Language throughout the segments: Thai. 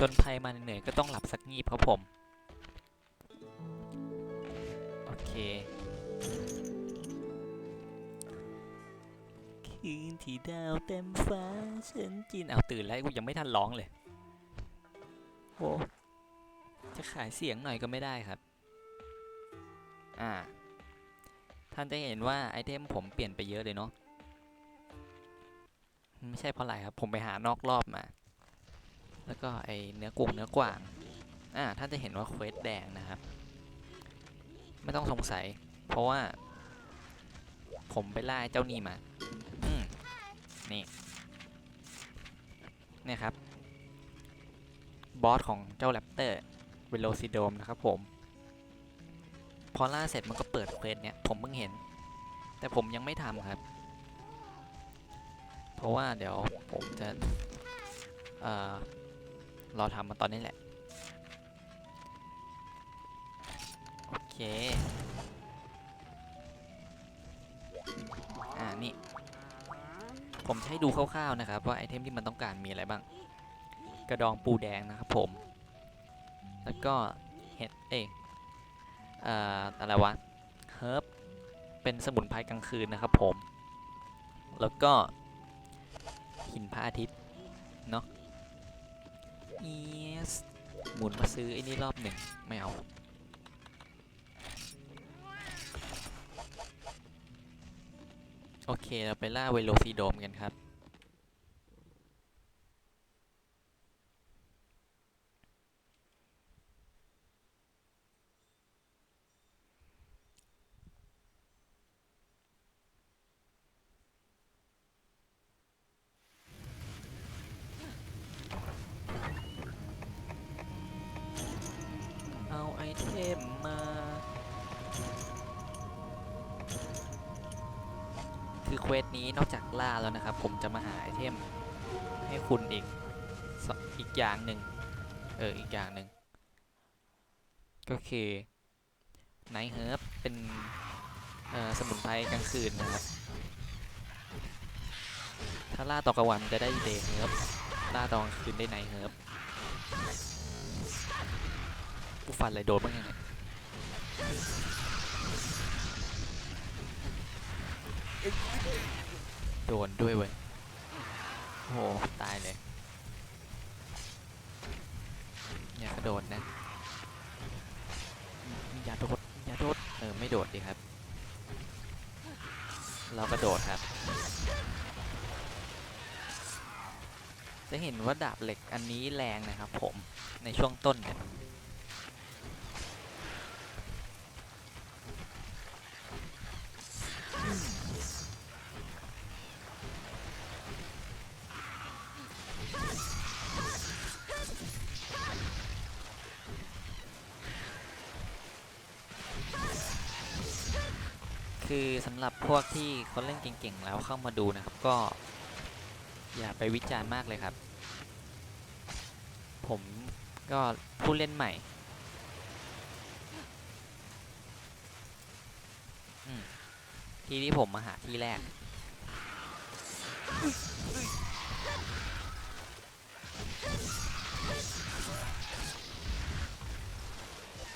จนภัยมาเหนื่อยก็ต้องหลับสักงีบครับผม โอเค คืนที่ดาวเต็มฟ้า ฉันจินเอาตื่นแล้วกูยังไม่ทันร้องเลยโอ้จะขายเสียงหน่อยก็ไม่ได้ครับ อ่า ท่านจะเห็นว่าไอเทมผมเปลี่ยนไปเยอะเลยเนาะ ไม่ใช่เพราะอะไรครับ ผมไปหานอกรอบมา แล้วก็ไอเนื้อกวงเนื้อกวางอ่าท่านจะเห็นว่าเควสแดงนะครับ ไม่ต้องสงสัย เพราะว่า ผมไปล่าเจ้านี่มาอืมนี่เนี่ยครับบอสของเจ้าแรปเตอร์เวโลซิโดมนะครับผม พอล่าเสร็จมันก็เปิดเควสเนี่ยผมเพิ่งเห็น แต่ผมยังไม่ทำครับ เพราะว่าเดี๋ยวผมจะเอ่อ รอทำมาตอนนี้แหละ โอเค อ่า นี่ ผมให้ดูคร่าวๆนะครับ ว่าไอเทมที่มันต้องการมีอะไรบ้าง กระดองปูแดงนะครับผม แล้วก็เห็ด เอยเอ่ออะไรวะ เฮิร์บ เป็นสมุนไพรกลางคืนนะครับผม แล้วก็หินพระอาทิตย์ เนาะ อีสหมุนมาซื้อไอ้นี่รอบหนึ่งไม่เอา โอเค เราไปล่าเวโลซีโดมกันครับ คือเควสนี้นอกจากล่าแล้วนะครับ ผมจะมาหาไอเทมให้คุณอีกอีกอย่างหนึ่งเอออีกอย่างหนึ่งก็คือไนท์เฮิร์บเป็นสมุนไพรกลางคืนนะครับ ถ้าล่าตอนกลางวันจะได้เดย์เฮิร์บล่าตอนกลางคืนได้ไนท์เฮิร์บกูฟันอะไรโดนบ้างยังเนี่ย โดนด้วยเว้ยโอ้โหตายเลยอย่ากระโดดนะ อย่าโดดอย่าโดดเออไม่โดดดีครับ เรากระโดดครับ จะเห็นว่าดาบเหล็กอันนี้แรงนะครับผมในช่วงต้นเนี่ย คือสำหรับพวกที่เขาเล่นเก่งๆแล้วเข้ามาดูนะครับก็ อย่าไปวิจารณ์มากเลยครับ ผมก็ผู้เล่นใหม่ที่ที่ผมมาหาที่แรก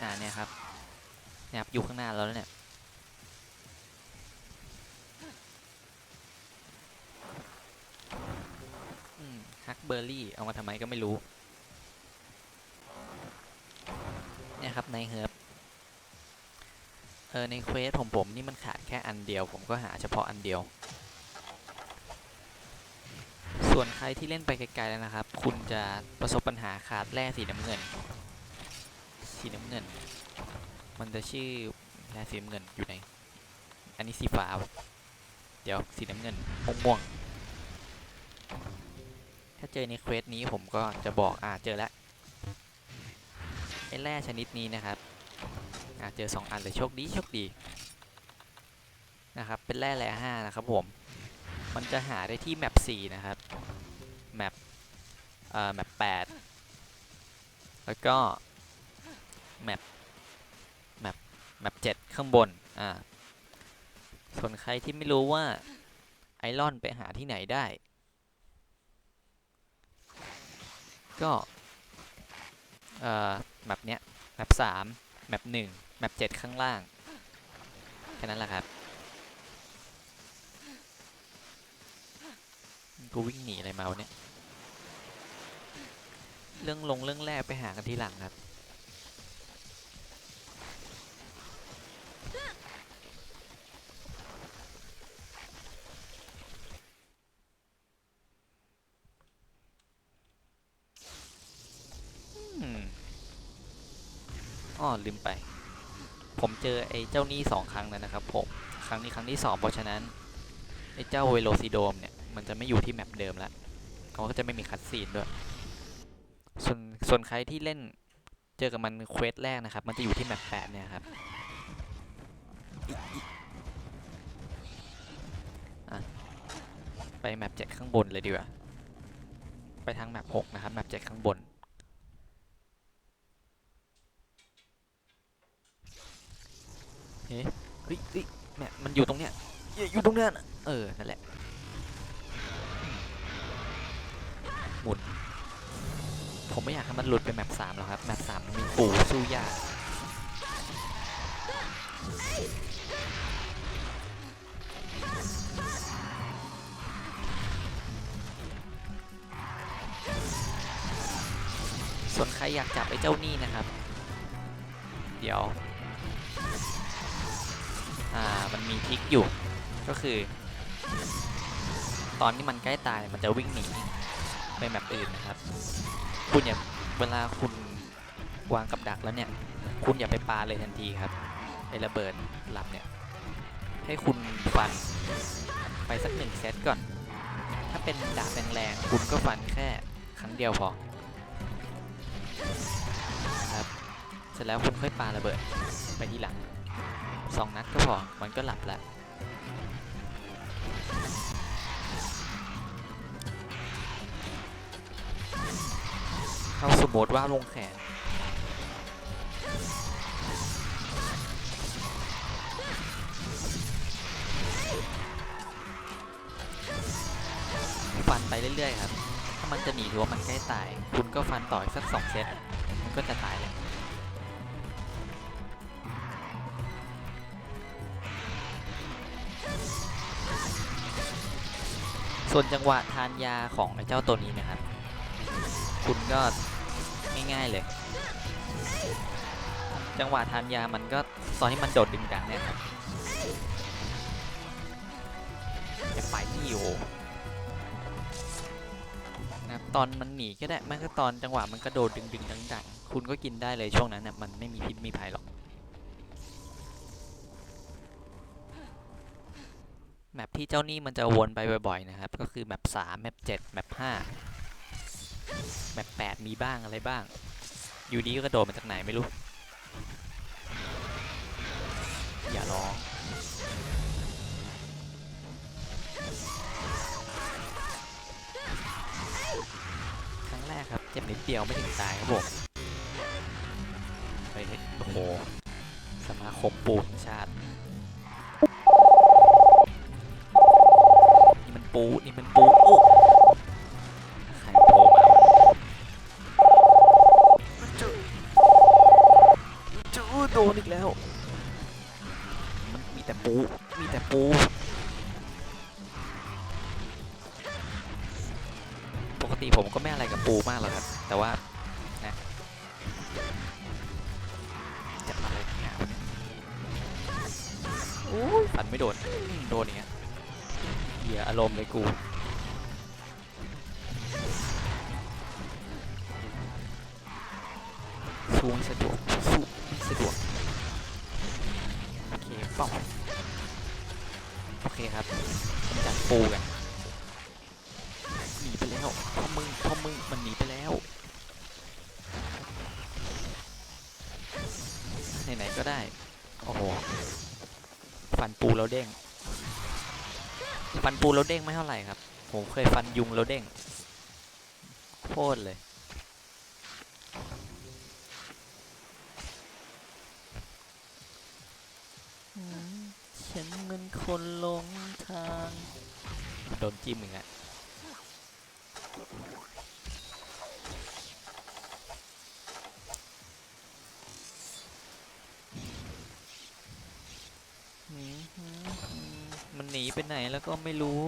อ่าเนี่ยครับเนี่ยอยู่ข้างหน้าเราแล้วเนี่ย อืมฮัก เบอร์รี่ เอามาทำไมก็ไม่รู้ เนี่ยครับในเฮิร์บเออในเควสผมผมนี่มันขาดแค่อันเดียว ผมก็หาเฉพาะอันเดียว ส่วนใครที่เล่นไปไกลๆแล้วนะครับ คุณจะประสบปัญหาขาดแร่สีน้ำเงิน สีน้ำเงิน มันจะชื่อแร่สีน้ำเงินอยู่ไหนอันนี้สีฟ้า เดี๋ยวสีน้ำเงินม่วง ถ้าเจอในเควสนี้ผมก็จะบอกอ่าเจอแล้วไอ้แร่ชนิดนี้นะครับอ่าเจอสองอันเลยโชคดีโชคดีนะครับเป็นแร่แร่ห้านะครับผมมันจะหาได้ที่แมปสี่นะครับแมปเอ่อแมปแปดแล้วก็แมปแมปแมปเจ็ดข้างบนอ่าส่วนใครที่ไม่รู้ว่าไอรอนไปหาที่ไหนได้ ก็เอ่อแมปเนี้ยแมปสามแมปหนึ่งแมปเจ็ดข้างล่าง แค่นั้นแหละครับ กูวิ่งหนีอะไรมาวะเนี่ย เรื่องลงเรื่องแรกไปหากันทีหลังครับ อืม อ้อลืมไป ผมเจอไอ้เจ้านี่สองครั้งแล้วนะครับผม ครั้งนี้ครั้งที่สองเพราะฉะนั้นไอ้เจ้าเวโลซิโดมเนี่ย มันจะไม่อยู่ที่แมปเดิมแล้วเขาก็จะไม่มีคัดซีนด้วย ส่วนส่วนใครที่เล่นเจอกับมันเควสแรกนะครับ มันจะอยู่ที่แมปแปดเนี่ยครับไปแมปเจ็ดข้างบนเลยดีกว่า ไปทางแมปหกนะครับ แมปเจ็ดข้างบน เฮ้ยเฮ้ยเฮ้ยแมปมันอยู่ตรงเนี้ยอยู่ตรงเนี้ยน่ะเออนั่นแหละหมุนผมไม่อยากให้มันหลุดไปแมปสามหรอกครับแมปสามมันมีปูสู้ยากส่วนใครอยากจับไอ้เจ้านี่นะครับ เดี๋ยว อ่ามันมีทิกอยู่ก็คือ ตอนที่มันใกล้ตายมันจะวิ่งหนีไปแมปอื่นนะครับ คุณอย่าเวลาคุณวางกับดักแล้วเนี่ย คุณอย่าไปปาเลยทันทีครับไอระเบิดหลับเนี่ยให้คุณฟันไปสักหนึ่งเซตก่อน ถ้าเป็นดาบแรงๆคุณก็ฟันแค่ครั้งเดียวพอครับเสร็จแล้วคุณค่อยปาระเบิดไปทีหลัง สองนัดก็พอ มันก็หลับแล้ว เข้าสมมติว่าลงแขนฟันไปเรื่อยๆครับ ถ้ามันจะหนีหรือว่ามันใกล้ตาย คุณก็ฟันต่ออีกสักสองเซตมันก็จะตาย ส่วนจังหวะทานยาของไอ้เจ้าตัวนี้นะครับ คุณก็ง่ายๆเลย จังหวะทานยามันก็ตอนที่มันโดดดึงดังเนี่ยครับจะไปที่อยู่นะครับตอนมันหนีก็ได้ไม่ก็ตอนจังหวะมันกระโดดดึงดึงดังดังๆคุณก็กินได้เลยช่วงนั้นน่ะมันไม่มีพิษมีภัยหรอก แมปที่เจ้านี่มันจะวนไปบ่อยๆนะครับ ก็คือแมปสามแมปเจ็ดแมปห้าแมปแปดมีบ้างอะไรบ้าง อยู่ดีก็กระโดดมาจากไหนไม่รู้ อย่าร้องครั้งแรกครับเจ็บนิดเดียวไม่ถึงตายครับผมเฮ้ยโอ้โหสมาคมปูนชาติ ปูนี่มันปูโอ้ใครโทรมาวะจูจูโดนอีกแล้ว มันมีแต่ปู มีแต่ปู ปกติผมก็ไม่อะไรกับปูมากหรอกครับ แต่ว่านะจะอะไรเนี่ยวันนี้โอ้ยฟันไม่โดน โดนอย่างเงี้ย เหี้ยอารมณ์เลยกูสู้ไม่สะดวกสู้ไม่สะดวกโอเคป้องโอเคครับจัดปูกันหนีไปแล้วพ่อมึงพ่อมึงมันหนีไปแล้วไหนๆก็ได้ โอ้โหฟันปูแล้วเด้ง ฟันปูแล้วเด้งไม่เท่าไหร่ครับ ผมเคยฟันยุงแล้วเด้งโคตรเลยฉันเงินคนลงทาง โดนจิ้มอีกอะอืมอืมมันหนี ไปไหนแล้วก็ไม่รู้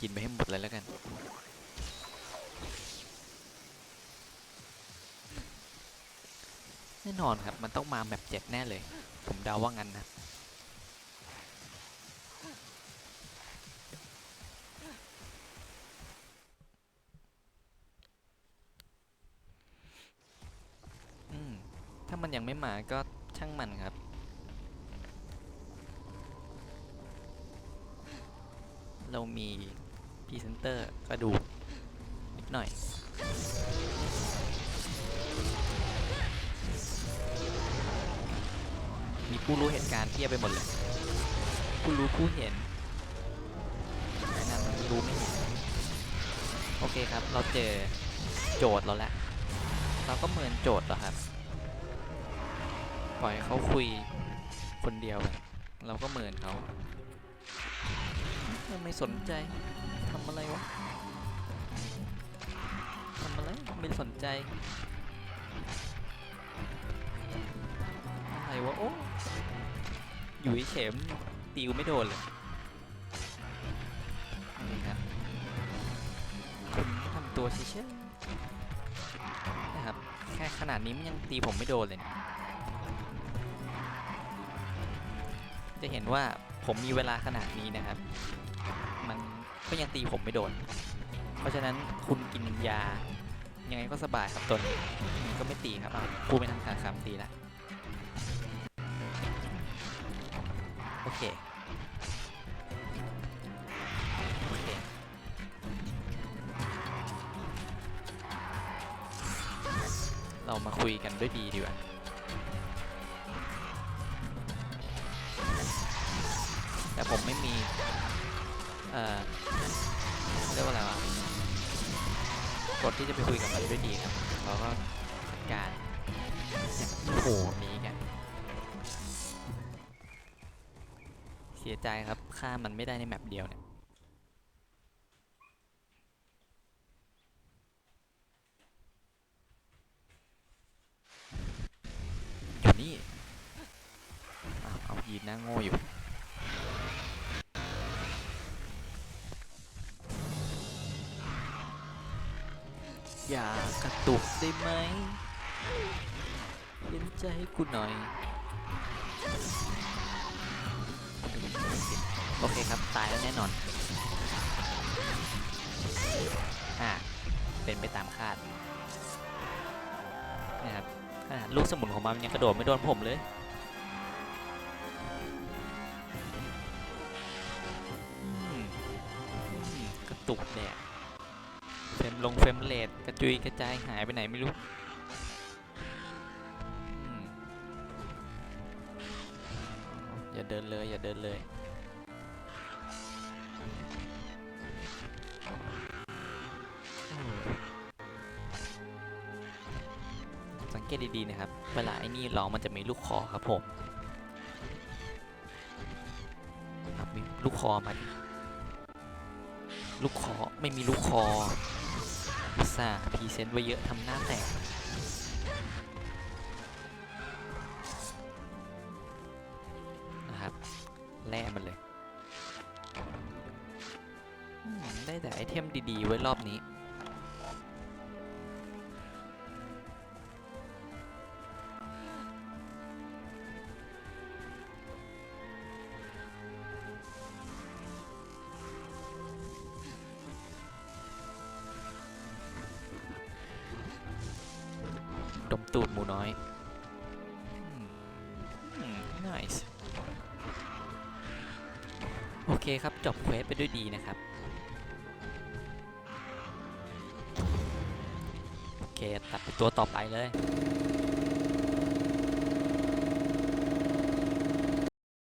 กินไปให้หมดเลยแล้วกัน แน่นอนครับมันต้องมาแบบเจ็ดแน่เลย ผมเดาว่างั้นนะถ้ามันยังไม่มาก็ ช่างมันครับ เรามีพรีเซนเตอร์กระดูกนิดหน่อย มีผู้รู้เหตุการณ์เทียบไปหมดเลยผู้รู้ผู้เห็นนั่นมันรู้ไม่เห็น โอเคครับ เราเจอโจทย์เราแล้ว เราก็เหมือนโจทย์เหรอครับ ล่อยเขาคุยคนเดียวไปเราก็เหมือนเขาไม่สนใจทำอะไรวะทำอะไรไม่สนใจอะไรวะโอ้อยู่เฉยๆตีกูไม่โดนเลยนี่ครับคุณทำตัวเฉยๆนะครับแค่ขนาดนี้มันยังตีผมไม่โดนเลยนี่ย จะเห็นว่าผมมีเวลาขนาดนี้นะครับ มันก็ยังตีผมไม่โดน เพราะฉะนั้นคุณกินยา ยังไงก็สบายครับตัวนี้ก็ไม่ตีครับพูดไม่ทันขาดคำตีละโอเคโอเคเรามาคุยกันด้วยดีดีกว่า ที่จะไปคุยกับมันด้วยดีครับเราก็การโอ้โหหนีกันเสียใจครับฆ่ามันไม่ได้ในแมปเดียวเนี่ยอยู่นี่เอายีนหน้าโง่อยู่ อย่ากระตุกได้ไหมเห็นใจกูหน่อย โอเคครับ ตายแล้วแน่นอน อ่า เป็นไปตามคาด นะครับขนาดลูกสมุนของมันยังกระโดดไม่โดนผมเลยกระตุกแดดเฟรม ลงเฟรมเลทกระจุยกระจายหายไปไหนไม่รู้อย่าเดินเลยอย่าเดินเลยสังเกตดีๆนะครับ เวลาไอ้นี่ร้องมันจะมีลูกคอครับผมมีลูกคอมาดิลูกคอไม่มีลูกคอ อุตส่าห์พรีเซนต์ไว้เยอะทำหน้าแตกนะครับแล่มันเลยได้แต่ไอเทมดี ๆ ไว้รอบนี้ ดมตูดหมูน้อยอืมอืม nice โอเคครับ จบเควสไปด้วยดีนะครับ โอเค ตัดไปตัวต่อไปเลย